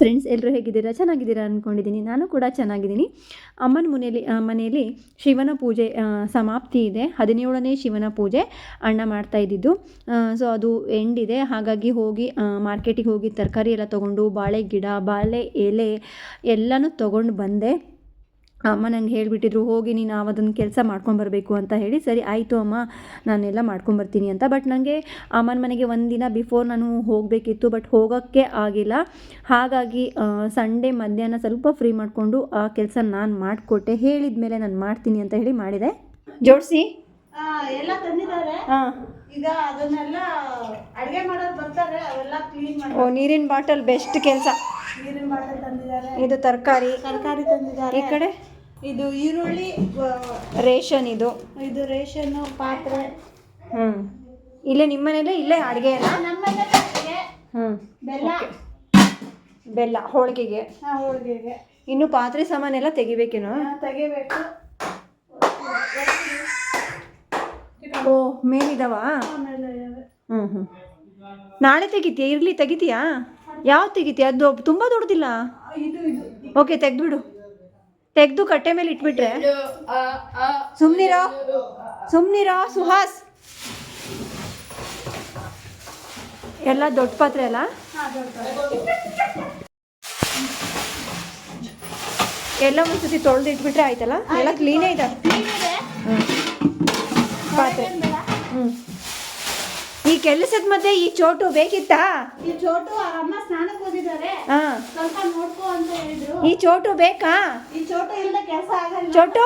Friends ಎಲ್ಲರೂ ಹೇಗಿದ್ದೀರಾ? ಚೆನ್ನಾಗಿದ್ದೀರಾ ಅಂದ್ಕೊಂಡಿದ್ದೀನಿ ನಾನು ಕೂಡ ಚೆನ್ನಾಗಿದ್ದೀನಿ. ಅಮ್ಮನ ಮನೆಯಲ್ಲಿ ಮನೆಯಲ್ಲಿ ಶಿವನ ಪೂಜೆ ಸಮಾಪ್ತಿ ಇದೆ. ಹದಿನೇಳನೇ ಶಿವನ ಪೂಜೆ ಅಣ್ಣ ಮಾಡ್ತಾ ಇದ್ದಿದ್ದು. ಸೊ ಅದು ಎಂಡ್ ಇದೆ. ಹಾಗಾಗಿ ಹೋಗಿ ಮಾರ್ಕೆಟಿಗೆ ಹೋಗಿ ತರಕಾರಿ ಎಲ್ಲ ತೊಗೊಂಡು, ಬಾಳೆ ಗಿಡ, ಬಾಳೆ ಎಲೆ ಎಲ್ಲನೂ ತೊಗೊಂಡು ಬಂದೆ. ಅಮ್ಮ ನಂಗೆ ಹೇಳಿಬಿಟ್ಟಿದ್ರು ಹೋಗಿ ನೀನು ಅವದೊಂದು ಕೆಲಸ ಮಾಡ್ಕೊಂಬರ್ಬೇಕು ಅಂತ ಹೇಳಿ ಸರಿ ಆಯಿತು ಅಮ್ಮ ನಾನೆಲ್ಲ ಮಾಡ್ಕೊಂಬರ್ತೀನಿ ಅಂತ. ಬಟ್ ನನಗೆ ಅಮ್ಮನ ಮನೆಗೆ ಒಂದಿನ ಬಿಫೋರ್ ನಾನು ಹೋಗಬೇಕಿತ್ತು ಬಟ್ ಹೋಗೋಕ್ಕೆ ಆಗಿಲ್ಲ. ಹಾಗಾಗಿ ಸಂಡೇ ಮಧ್ಯಾಹ್ನ ಸ್ವಲ್ಪ ಫ್ರೀ ಮಾಡಿಕೊಂಡು ಆ ಕೆಲಸ ನಾನು ಮಾಡಿಕೊಟ್ಟೆ. ಹೇಳಿದ ಮೇಲೆ ನಾನು ಮಾಡ್ತೀನಿ ಅಂತ ಹೇಳಿ ಮಾಡಿದೆ. ಜೋಡಿಸಿ? ಎಲ್ಲ ತಂದಿದ್ದಾರೆ. ಹಾಂ ಈಗ ಅದನ್ನೆಲ್ಲ ಅಡಿಗೆ ಮಾಡೋರು ಬರ್ತಾರೆ ಅವೆಲ್ಲ ಕ್ಲೀನ್ ಮಾಡಿ ಓ ನೀರಿನ ಬಾಟಲ್ ಬೆಸ್ಟ್ ಕೆಲಸ. ನೀರಿನ ಬಾಟಲ್ ತಂದಿದ್ದಾರೆ. ಇದು ತರಕಾರಿ. ತರಕಾರಿ ತಂದಿದ್ದಾರೆ. ಈ ಕಡೆ? ಇದು ಈರುಳ್ಳಿ ರೇಷನ್ ಇದು. ಇದು ರೇಷನ್ನು ಪಾತ್ರೆ. ಹ್ಞೂ ಇಲ್ಲೇ ನಿಮ್ಮ ಮನೇಲೇ ಇಲ್ಲೇ ಅಡುಗೆ ಎಲ್ಲ ಹ್ಞೂ ಬೆಲ್ಲ. ಬೆಲ್ಲ ಹೋಳಿಗೆಗೆ. ಹೋಳಿಗೆಗೆ. ಇನ್ನು ಪಾತ್ರೆ ಸಾಮಾನೆಲ್ಲ ತೆಗಿಬೇಕೇನೋ? ತೆಗಿಬೇಕು. ಓ ಮೇಲಿದಾವ. ಹ್ಞೂ ಹ್ಞೂ ನಾಳೆ ತೆಗಿತೀಯ? ಇರಲಿ ತೆಗಿತೀಯಾ? ಯಾವ್ದು ತೆಗಿತೀಯ? ಅದು ತುಂಬ ದೊಡ್ಡದಿಲ್ಲ? ಓಕೆ ತೆಗ್ದುಬಿಡು. ತೆಗೆದು ಕಟ್ಟೆ ಮೇಲೆ ಇಟ್ಬಿಟ್ರೆ? ಸುಮ್ನಿರೋ. ಸುಮ್ನಿರೋ ಸುಹಾಸ್. ಎಲ್ಲ ದೊಡ್ಡ ಪಾತ್ರೆ ಅಲ್ಲ? ಎಲ್ಲ ಒಂದ್ಸತಿ ತೊಳೆದು ಇಟ್ಬಿಟ್ರೆ ಆಯ್ತಲ್ಲ? ಎಲ್ಲ ಕ್ಲೀನೇ ಇದೆ? ಪಾತ್ರೆ. ಹ್ಞೂ ಈ ಕೆಲಸದ ಮಧ್ಯೆ ಈ ಚೋಟು ಬೇಕಿತ್ತಾ? ಈ ಚೋಟು ಅಮ್ಮ ಸ್ನಾನಕ್ಕೆ ಹೋಗಿದ್ದಾರೆ. ಹಾಂ. ಸ್ವಲ್ಪ ನೋಡ್ಕೋ ಅಂತ ಹೇಳಿದ್ರು. ಈ ಚೋಟು ಬೇಕಾ? ಈ ಚೋಟು ಇಲ್ಲ ಕೆಲಸ ಆಗಲ್ಲ. ಚೋಟು?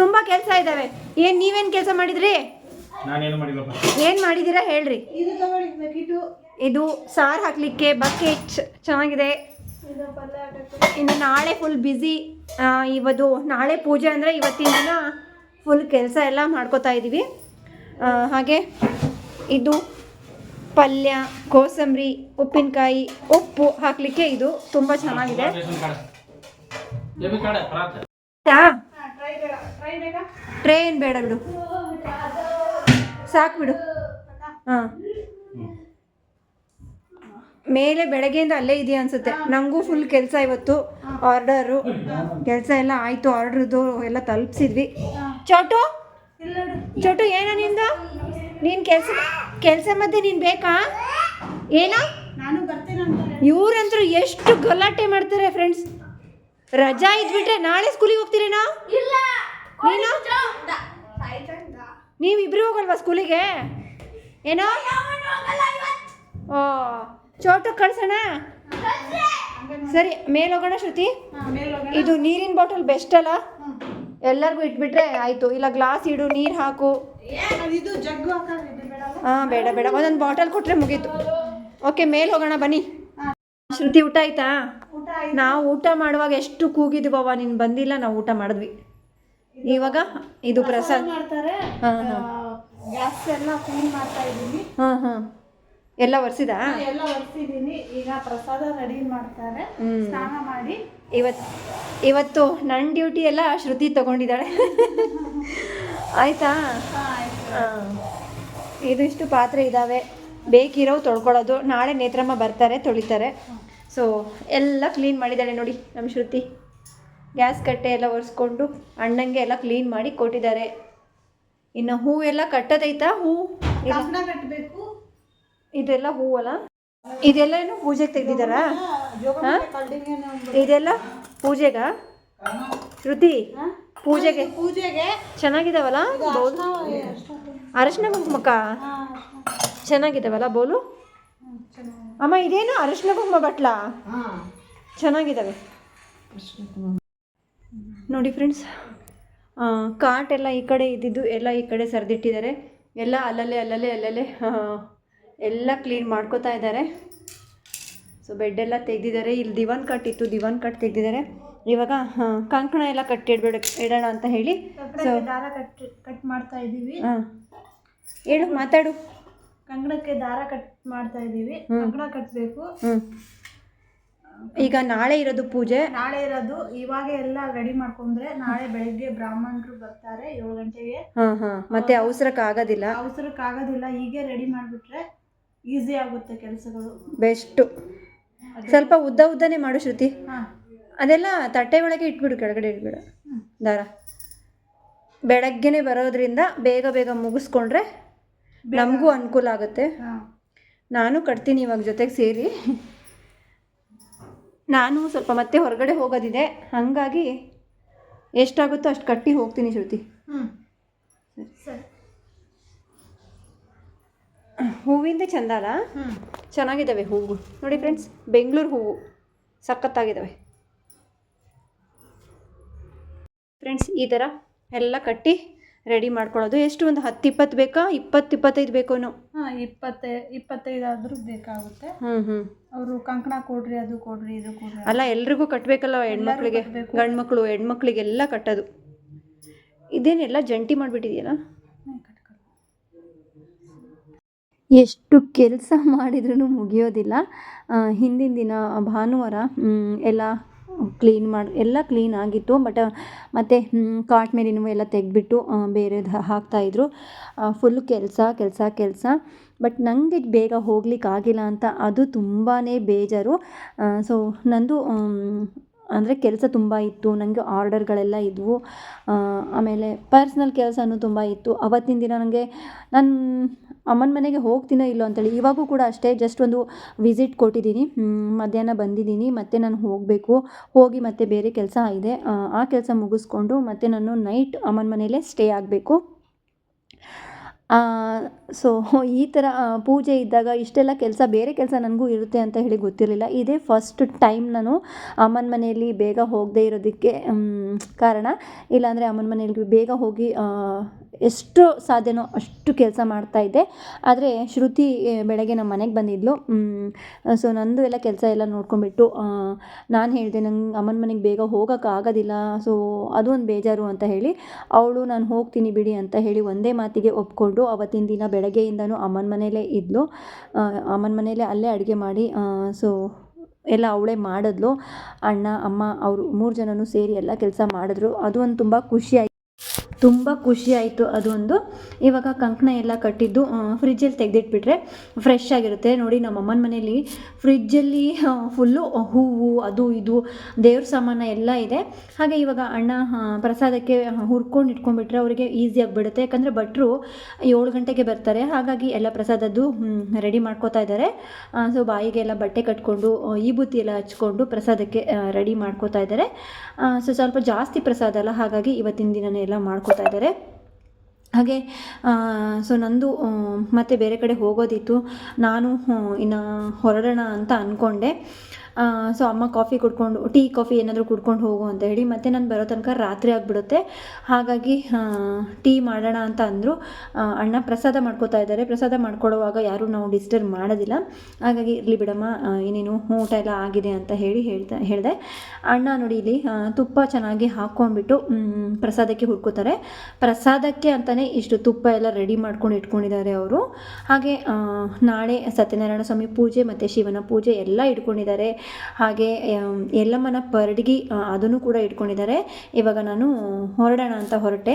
ತುಂಬಾ ಕೆಲಸ ಇದಾವೆ. ಏನ್ ನೀವೇನ್ ಕೆಲಸ ಮಾಡಿದ್ರಿ? ನಾನೇನು ಮಾಡಿಲ್ಲಪ್ಪ ಏನ್ ಮಾಡಿದ್ದೀರಾ ಹೇಳ್ರಿ. ಇದು ತಗೊಳ್ಳಿ ಬೇಕಿತ್ತು. ಇದು ಸಾರು ಹಾಕಲಿಕ್ಕೆ ಬಕೆಟ್ ಚೆನ್ನಾಗಿದೆ. ಇನ್ನು ನಾಳೆ ಫುಲ್ ಬ್ಯುಸಿ ಇವತ್ತು ನಾಳೆ ಪೂಜೆ ಅಂದರೆ ಇವತ್ತಿನ ದಿನ ಫುಲ್ ಕೆಲಸ ಎಲ್ಲ ಮಾಡ್ಕೋತಾ ಇದ್ದೀವಿ ಹಾಗೆ ಇದು ಪಲ್ಯ ಕೋಸಂಬರಿ ಉಪ್ಪಿನಕಾಯಿ ಉಪ್ಪು ಹಾಕಲಿಕ್ಕೆ ಇದು ತುಂಬ ಚೆನ್ನಾಗಿದೆ. ಟ್ರೈ ಏನು ಬೇಡ ಬಿಡು. ಸಾಕು ಬಿಡು. ಹಾಂ. ಮೇಲೆ ಬೆಳಗ್ಗೆಯಿಂದ ಅಲ್ಲೇ ಇದೆಯಾ ಅನ್ಸುತ್ತೆ. ನನಗೂ ಫುಲ್ ಕೆಲಸ ಇವತ್ತು. ಆರ್ಡರು ಕೆಲಸ ಎಲ್ಲ ಆಯಿತು. ಆರ್ಡ್ರದ್ದು ಎಲ್ಲ ತಲುಪಿಸಿದ್ವಿ. ಚೋಟು. ಚೋಟು ಏನ ನಿಂದು? ನೀನು ಕೆಲಸ ಕೆಲಸ ಮಧ್ಯೆ ನೀನು ಬೇಕಾ? ಏನ? ನಾನು ಬರ್ತೀನಿ ಅಂತಾರೆ ಇವ್ರಂತೂ ಎಷ್ಟು ಗಲಾಟೆ ಮಾಡ್ತಾರೆ ಫ್ರೆಂಡ್ಸ್ ರಜಾ ಇದ್ಬಿಟ್ರೆ ನಾಳೆ ಸ್ಕೂಲಿಗೆ ಹೋಗ್ತೀರೇನಾ ನೀನು? ನೀವಿಬ್ರು ಹೋಗಲ್ವಾ ಸ್ಕೂಲಿಗೆ ಏನೋ? ಓ ಚೋಟು ಕಳ್ಸೋಣ? ಸರಿ ಮೇಲೆ ಹೋಗೋಣ ಶ್ರುತಿ. ಹಾ, ಮೇಲ್ ಹೋಗೋಣ. ಇದು ನೀರಿನ ಬಾಟಲ್ ಬೆಸ್ಟ್ ಅಲ್ಲ? ಎಲ್ಲರಿಗೂ ಇಟ್ಬಿಟ್ರೆ ಆಯಿತು. ಇಲ್ಲ ಗ್ಲಾಸ್ ಇಡು ನೀರು ಹಾಕು. ಹಾ ಬೇಡ ಬೇಡ. ಒಂದೊಂದು ಬಾಟಲ್ ಕೊಟ್ಟರೆ ಮುಗೀತು. ಓಕೆ ಮೇಲೆ ಹೋಗೋಣ ಬನ್ನಿ. ಶ್ರುತಿ ಊಟ ಆಯ್ತಾ? ನಾವು ಊಟ ಮಾಡುವಾಗ ಎಷ್ಟು ಕೂಗಿದ್ವವ ನೀನು ಬಂದಿಲ್ಲ ನಾವು ಊಟ ಮಾಡಿದ್ವಿ. ಇವಾಗ ಇದು ಪ್ರಸಾದ್ ಮಾಡ್ತಾರೆ. ಹಾ, ಹಾ. ಎಲ್ಲ ಒರೆಸಿದ? ಎಲ್ಲ ಒರೆಸಿದಾ ಎಲ್ಲ ಒರೆಸಿದ್ದೀನಿ ಈಗ ಪ್ರಸಾದ ರೆಡಿ ಮಾಡ್ತಾರೆ. ಸ್ನಾನ ಮಾಡಿ. ಇವತ್ತು ಇವತ್ತು ನನ್ನ ಡ್ಯೂಟಿ ಎಲ್ಲ ಶ್ರುತಿ ತಗೊಂಡಿದ್ದಾಳೆ. ಆಯ್ತಾ? ಇದಿಷ್ಟು ಪಾತ್ರೆ ಇದ್ದಾವೆ ಬೇಕಿರೋ ತೊಳ್ಕೊಳ್ಳೋದು. ನಾಳೆ ನೇತ್ರಮ್ಮ ಬರ್ತಾರೆ ತೊಳಿತಾರೆ. ಸೊ ಎಲ್ಲ ಕ್ಲೀನ್ ಮಾಡಿದ್ದಾಳೆ ನೋಡಿ ನಮ್ಮ ಶ್ರುತಿ. ಗ್ಯಾಸ್ ಕಟ್ಟೆ ಎಲ್ಲ ಒರೆಸ್ಕೊಂಡು ಅಣ್ಣಂಗೆ ಎಲ್ಲ ಕ್ಲೀನ್ ಮಾಡಿ ಕೊಟ್ಟಿದ್ದಾರೆ. ಇನ್ನು ಹೂವೆಲ್ಲ ಎಲ್ಲ ಕಟ್ಟೋದೈತಾ? ಹೂ? ಕಟ್ಟಬೇಕು ಇದೆಲ್ಲ ಹೂವಲ್ಲ? ಇದೆಲ್ಲ ಏನು ಪೂಜೆಗೆ ತೆಗ್ದಿದ್ದಾರಾ? ಇದೆಲ್ಲ ಪೂಜೆಗ? ಶ್ರುತಿ? ಪೂಜೆಗೆ ಪೂಜೆಗೆ. ಚೆನ್ನಾಗಿದಾವಲ್ಲ ಬೌಲ್? ಅರಶಿನ ಕುಂಕುಮಕ್ಕ? ಚೆನ್ನಾಗಿದಾವಲ್ಲ ಬೌಲು? ಅಮ್ಮ ಇದೇನು ಅರಶಿನ ಕುಂಕುಮ ಬಟ್ಲ? ಚೆನ್ನಾಗಿದಾವೆ. ಚೆನ್ನಾಗಿದ್ದಾವೆ ನೋಡಿ ಫ್ರೆಂಡ್ಸ್ ಕಾಟ್ ಎಲ್ಲ ಈ ಕಡೆ ಇದ್ದಿದ್ದು ಎಲ್ಲ ಈ ಕಡೆ ಸರಿದಿಟ್ಟಿದ್ದಾರೆ. ಎಲ್ಲ ಅಲ್ಲಲ್ಲೇ ಅಲ್ಲಲ್ಲೇ ಅಲ್ಲಲ್ಲೇ ಎಲ್ಲ ಕ್ಲೀನ್ ಮಾಡ್ಕೋತಾ ಇದ್ದಾರೆ. ಸೊ ಬೆಡ್ಡೆಲ್ಲ ತೆಗೆದಿದ್ದಾರೆ. ಇಲ್ಲಿ ದಿವಾನ್ ಕಟ್ ಇತ್ತು. ದಿವಾನ್ ಕಟ್ ತೆಗೆದಿದ್ದಾರೆ. ಇವಾಗ ಕಂಕಣ ಎಲ್ಲ ಕಟ್ಟಿಡ್ಬೇಡ ಇಡೋಣ ಅಂತ ಹೇಳಿ. ಸೊ ದಾರ ಕಟ್ ಕಟ್ ಮಾಡ್ತಾ ಇದ್ದೀವಿ. ಹಾಂ. ಹೇಳು ಮಾತಾಡು. ಕಂಕಣಕ್ಕೆ ದಾರ ಕಟ್ ಮಾಡ್ತಾ ಇದ್ದೀವಿ. ಕಂಕಣ ಕಟ್ಟಬೇಕು ಈಗ ನಾಳೆ ಇರೋದು ಪೂಜೆ. ನಾಳೆ ಇರೋದು. ಇವಾಗ ಎಲ್ಲ ರೆಡಿ ಮಾಡ್ಕೊಂಡ್ರೆ ನಾಳೆ ಬೆಳಿಗ್ಗೆ ಬ್ರಾಹ್ಮಣರು ಬರ್ತಾರೆ ಏಳು ಗಂಟೆಗೆ. ಮತ್ತೆ ಮತ್ತೆ ಅವಸರಕ್ಕೆ ಆಗೋದಿಲ್ಲ. ಅವಸರಕ್ಕಾಗೋದಿಲ್ಲ ಹೀಗೆ ರೆಡಿ ಮಾಡಿಬಿಟ್ರೆ ಈಸಿ ಆಗುತ್ತೆ ಕೆಲಸಗಳು. ಬೆಸ್ಟು ಸ್ವಲ್ಪ ಉದ್ದ ಉದ್ದನೇ ಮಾಡು ಶ್ರುತಿ. ಹಾಂ. ಅದೆಲ್ಲ ತಟ್ಟೆ ಒಳಗೆ ಇಟ್ಬಿಡು ಕೆಳಗಡೆ ಇಟ್ಬಿಡು. ದಾರ. ಬೆಳಗ್ಗೆನೆ ಬರೋದ್ರಿಂದ ಬೇಗ ಬೇಗ ಮುಗಿಸ್ಕೊಂಡ್ರೆ ನಮಗೂ ಅನುಕೂಲ ಆಗುತ್ತೆ. ನಾನು ಕಟ್ತೀನಿ ಇವಾಗ ಜೊತೆಗೆ ಸೇರಿ. ನಾನು ಸ್ವಲ್ಪ ಮತ್ತೆ ಹೊರಗಡೆ ಹೋಗೋದಿದೆ. ಹಾಗಾಗಿ ಎಷ್ಟಾಗುತ್ತೋ ಅಷ್ಟು ಕಟ್ಟಿ ಹೋಗ್ತೀನಿ ಶ್ರುತಿ. ಹ್ಞೂ ಸರಿ. ಹೂವಿಂದ ಚಂದ ಅಲ್ಲ ಚೆನ್ನಾಗಿದ್ದಾವೆ ಹೂವು. ನೋಡಿ ಫ್ರೆಂಡ್ಸ್ ಬೆಂಗಳೂರು ಹೂವು. ಸಖತ್ತಾಗಿದ್ದಾವೆ ಫ್ರೆಂಡ್ಸ್ ಈ ಥರ ಎಲ್ಲ ಕಟ್ಟಿ ರೆಡಿ ಮಾಡ್ಕೊಳ್ಳೋದು. ಎಷ್ಟು? ಒಂದು ಹತ್ತು ಇಪ್ಪತ್ತು ಬೇಕಾ? ಇಪ್ಪತ್ತು ಇಪ್ಪತ್ತೈದು ಬೇಕೋ ಹಾಂ ಇಪ್ಪತ್ತೈ ಇಪ್ಪತ್ತೈದು ಆದರೂ ಬೇಕಾಗುತ್ತೆ. ಹ್ಞೂ ಹ್ಞೂ ಅವರು ಕಂಕಣ ಕೊಡ್ರಿ ಅದು ಕೊಡ್ರಿ ಇದು ಕೊಡ್ರಿ ಅಲ್ಲ ಎಲ್ರಿಗೂ ಕಟ್ಟಬೇಕಲ್ಲ ಹೆಣ್ಮಕ್ಳಿಗೆ? ಗಂಡು ಮಕ್ಕಳು ಹೆಣ್ಮಕ್ಳಿಗೆಲ್ಲ ಕಟ್ಟೋದು. ಇದೇನೆಲ್ಲ ಜಂಟಿ ಮಾಡಿಬಿಟ್ಟಿದೆಯಲ್ಲ? ಎಷ್ಟು ಕೆಲಸ ಮಾಡಿದ್ರೂ ಮುಗಿಯೋದಿಲ್ಲ. ಹಿಂದಿನ ದಿನ ಭಾನುವಾರ ಎಲ್ಲ ಕ್ಲೀನ್ ಮಾಡಿ, ಎಲ್ಲ ಕ್ಲೀನ್ ಆಗಿತ್ತು. ಬಟ್, ಮತ್ತು ಕಾಟ್ ಮೇಲಿನೂ ಎಲ್ಲ ತೆಗೆದ್ಬಿಟ್ಟು ಬೇರೆದು ಹಾಕ್ತಾಯಿದ್ರು ಫುಲ್ ಕೆಲಸ ಕೆಲಸ ಕೆಲಸ. ಬಟ್ ನನಗೆ ಬೇಗ ಹೋಗ್ಲಿಕ್ಕೆ ಆಗಿಲ್ಲ ಅಂತ ಅದು ತುಂಬಾ ಬೇಜಾರು. ಸೊ ನಂದು ಅಂದರೆ ಕೆಲಸ ತುಂಬ ಇತ್ತು ನನಗೆ ಆರ್ಡರ್ಗಳೆಲ್ಲ ಇದ್ದವು ಆಮೇಲೆ ಪರ್ಸ್ನಲ್ ಕೆಲಸನೂ ತುಂಬ ಇತ್ತು. ಅವತ್ತಿನ ದಿನ ನನಗೆ ನಾನು ಅಮ್ಮನ ಮನೆಗೆ ಹೋಗ್ತೀನೋ ಇಲ್ಲೋ ಅಂತೇಳಿ ಇವಾಗೂ ಕೂಡ ಅಷ್ಟೇ ಜಸ್ಟ್ ಒಂದು ವಿಸಿಟ್ ಕೊಟ್ಟಿದ್ದೀನಿ. ಮಧ್ಯಾಹ್ನ ಬಂದಿದ್ದೀನಿ ಮತ್ತು ನಾನು ಹೋಗಬೇಕು. ಹೋಗಿ ಮತ್ತೆ ಬೇರೆ ಕೆಲಸ ಇದೆ. ಆ, ಆ ಕೆಲಸ ಮುಗಿಸ್ಕೊಂಡು ಮತ್ತೆ ನಾನು ನೈಟ್ ಅಮ್ಮನ ಮನೆಯಲ್ಲೇ ಸ್ಟೇ ಆಗಬೇಕು. ಸೊ ಈ ಥರ ಪೂಜೆ ಇದ್ದಾಗ ಇಷ್ಟೆಲ್ಲ ಕೆಲಸ ಬೇರೆ ಕೆಲಸ ನನಗೂ ಇರುತ್ತೆ ಅಂತ ಹೇಳಿ ಗೊತ್ತಿರಲಿಲ್ಲ. ಇದೇ ಫಸ್ಟ್ ಟೈಮ್ ನಾನು ಅಮ್ಮನ ಮನೆಯಲ್ಲಿ ಬೇಗ ಹೋಗದೇ ಇರೋದಕ್ಕೆ ಕಾರಣ ಇಲ್ಲಾಂದರೆ ಅಮ್ಮನ ಮನೆಯಲ್ಲಿ ಬೇಗ ಹೋಗಿ ಎಷ್ಟು ಸಾಧ್ಯನೋ ಅಷ್ಟು ಕೆಲಸ ಮಾಡ್ತಾಯಿದ್ದೆ ಆದರೆ ಶ್ರುತಿ ಬೆಳಗ್ಗೆ ನಮ್ಮ ಮನೆಗೆ ಬಂದಿದ್ಲು. ಸೊ ನಂದು ಎಲ್ಲ ಕೆಲಸ ಎಲ್ಲ ನೋಡ್ಕೊಂಡ್ಬಿಟ್ಟು ನಾನು ಹೇಳಿದೆ ನಂಗೆ ಅಮ್ಮನ ಮನೆಗೆ ಬೇಗ ಹೋಗೋಕೆ ಆಗೋದಿಲ್ಲ ಸೊ ಅದು ಒಂದು ಬೇಜಾರು ಅಂತ ಹೇಳಿ, ಅವಳು ನಾನು ಹೋಗ್ತೀನಿ ಬಿಡಿ ಅಂತ ಹೇಳಿ ಒಂದೇ ಮಾತಿಗೆ ಒಪ್ಕೊಂಡು ಅವತ್ತಿನ ದಿನ ಬೆಳಗ್ಗೆಯಿಂದನೂ ಅಮ್ಮನ ಮನೆಯಲ್ಲೇ ಇದ್ಲು. ಅಮ್ಮನ ಮನೆಯಲ್ಲೇ ಅಲ್ಲೇ ಅಡುಗೆ ಮಾಡಿ ಸೊ ಎಲ್ಲ ಅವಳೇ ಮಾಡಿದ್ಲು. ಅಣ್ಣ, ಅಮ್ಮ, ಅವರು ಮೂರು ಜನನೂ ಸೇರಿ ಎಲ್ಲ ಕೆಲಸ ಮಾಡಿದ್ರು. ಅದು ಒಂದು ತುಂಬ ಖುಷಿ ಆಯಿತು. ತುಂಬ ಖುಷಿ ಆಯಿತು ಅದು ಒಂದು ಇವಾಗ ಕಂಕಣ ಎಲ್ಲ ಕಟ್ಟಿದ್ದು ಫ್ರಿಜ್ಜಲ್ಲಿ ತೆಗೆದಿಟ್ಬಿಟ್ರೆ ಫ್ರೆಶ್ ಆಗಿರುತ್ತೆ. ನೋಡಿ ನಮ್ಮ ಅಮ್ಮನ ಮನೇಲಿ ಫ್ರಿಜ್ಜಲ್ಲಿ ಫುಲ್ಲು ಹೂವು, ಅದು ಇದು, ದೇವ್ರ ಸಾಮಾನ ಎಲ್ಲ ಇದೆ. ಹಾಗೆ ಇವಾಗ ಅಣ್ಣ ಪ್ರಸಾದಕ್ಕೆ ಹುರ್ಕೊಂಡು ಇಟ್ಕೊಂಡ್ಬಿಟ್ರೆ ಅವರಿಗೆ ಈಸಿ ಆಗಿಬಿಡುತ್ತೆ. ಯಾಕಂದರೆ ಭಟ್ರು ಏಳು ಗಂಟೆಗೆ ಬರ್ತಾರೆ. ಹಾಗಾಗಿ ಎಲ್ಲ ಪ್ರಸಾದದ್ದು ರೆಡಿ ಮಾಡ್ಕೋತಾ ಇದ್ದಾರೆ ಸೊ ಬಾಯಿಗೆ ಎಲ್ಲ ಬಟ್ಟೆ ಕಟ್ಕೊಂಡು ಈ ಬುತ್ತಿ ಎಲ್ಲ ಹಚ್ಕೊಂಡು ಪ್ರಸಾದಕ್ಕೆ ರೆಡಿ ಮಾಡ್ಕೋತಾ ಇದ್ದಾರೆ ಸೊ ಸ್ವಲ್ಪ ಜಾಸ್ತಿ ಪ್ರಸಾದ ಅಲ್ಲ. ಹಾಗಾಗಿ ಇವತ್ತಿನ ದಿನನೇ ಎಲ್ಲ ಮಾಡ್ಕೋತಾ ಇದ್ದಾರೆ. ಹಾಗೆ ಸೊ ನಂದು ಮತ್ತೆ ಬೇರೆ ಕಡೆ ಹೋಗೋದಿತ್ತು. ನಾನು ಇನ್ನು ಹೊರಡೋಣ ಅಂತ ಅಂದ್ಕೊಂಡೆ ಸೊ ಅಮ್ಮ ಕಾಫಿ ಕುಡ್ಕೊಂಡು ಟೀ ಕಾಫಿ ಏನಾದರೂ ಕುಡ್ಕೊಂಡು ಹೋಗು ಅಂತ ಹೇಳಿ ಮತ್ತೆ ನಾನು ಬರೋ ತನಕ ರಾತ್ರಿ ಆಗಿಬಿಡುತ್ತೆ. ಹಾಗಾಗಿ ಟೀ ಮಾಡೋಣ ಅಂತ ಅಂದರು. ಅಣ್ಣ ಪ್ರಸಾದ ಮಾಡ್ಕೋತಾ ಇದ್ದಾರೆ. ಪ್ರಸಾದ ಮಾಡ್ಕೊಡುವಾಗ ಯಾರೂ ನಾವು ಡಿಸ್ಟರ್ಬ್ ಮಾಡೋದಿಲ್ಲ. ಹಾಗಾಗಿ ಇರಲಿ ಬಿಡಮ್ಮ ಏನೇನು ಊಟ ಎಲ್ಲ ಆಗಿದೆ ಅಂತ ಹೇಳಿ ಹೇಳ್ತಾ, ಹೇಳಿದೆ. ಅಣ್ಣ ನೋಡಿ ಇಲ್ಲಿ ತುಪ್ಪ ಚೆನ್ನಾಗಿ ಹಾಕ್ಕೊಂಡ್ಬಿಟ್ಟು ಪ್ರಸಾದಕ್ಕೆ ಹುರ್ಕೋತಾರೆ. ಪ್ರಸಾದಕ್ಕೆ ಅಂತಲೇ ಇಷ್ಟು ತುಪ್ಪ ಎಲ್ಲ ರೆಡಿ ಮಾಡ್ಕೊಂಡು ಇಟ್ಕೊಂಡಿದ್ದಾರೆ ಅವರು. ಹಾಗೆ ನಾಳೆ ಸತ್ಯನಾರಾಯಣ ಸ್ವಾಮಿ ಪೂಜೆ ಮತ್ತು ಶಿವನ ಪೂಜೆ ಎಲ್ಲ ಇಟ್ಕೊಂಡಿದ್ದಾರೆ. ಹಾಗೆ ಎಲ್ಲಮ್ಮನ ಪರಡಿಗೆ ಅದನ್ನು ಕೂಡ ಇಟ್ಕೊಂಡಿದ್ದಾರೆ. ಇವಾಗ ನಾನು ಹೊರಡೋಣ ಅಂತ ಹೊರಟೆ.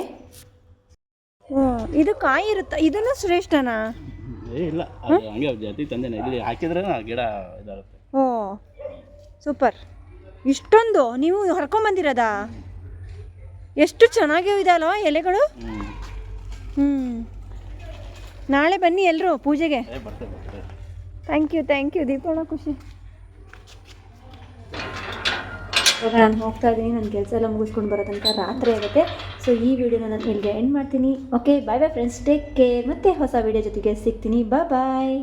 ಇದು ಕಾಯಿ ಇರುತ್ತಾ? ಇದನ್ನು ಶ್ರೇಷ್ಠನಾ? ಇಲ್ಲ ಹಂಗೆ ಜಾತಿ ತಂದೇನೆ. ಇಲ್ಲಿ ಹಾಕಿದ್ರೆ ಗಿಡ ಇದಾಗುತ್ತೆ. ಓ ಸೂಪರ್. ಇಷ್ಟೊಂದು ನೀವು ಹರ್ಕೊಂಬಂದಿರೋದ ಎಷ್ಟು ಚೆನ್ನಾಗಿ ಇದೆ ಅಲ್ವಾ ಎಲೆಗಳು ಹ್ಞೂ ನಾಳೆ ಬನ್ನಿ ಎಲ್ಲರೂ ಪೂಜೆಗೆ. ಥ್ಯಾಂಕ್ ಯು ಥ್ಯಾಂಕ್ ಯು ದೀಪೋಣ ಖುಷಿ. ಇವಾಗ ನಾನು ಹೋಗ್ತಾ ಇದ್ದೀನಿ ನನ್ನ ಕೆಲಸ ಎಲ್ಲ ಮುಗಿಸ್ಕೊಂಡು ಬರೋ ತನಕ ರಾತ್ರಿ ಆಗುತ್ತೆ. ಸೊ ಈ ವಿಡಿಯೋನ ನಾನು ಇಲ್ಲಿಗೆ ಎಂಡ್ ಮಾಡ್ತೀನಿ. Okay bye bye friends take care ಮತ್ತೆ ಹೊಸ ವಿಡಿಯೋ ಜೊತೆಗೆ ಸಿಗ್ತೀನಿ. ಬಾಯ್ ಬಾಯ್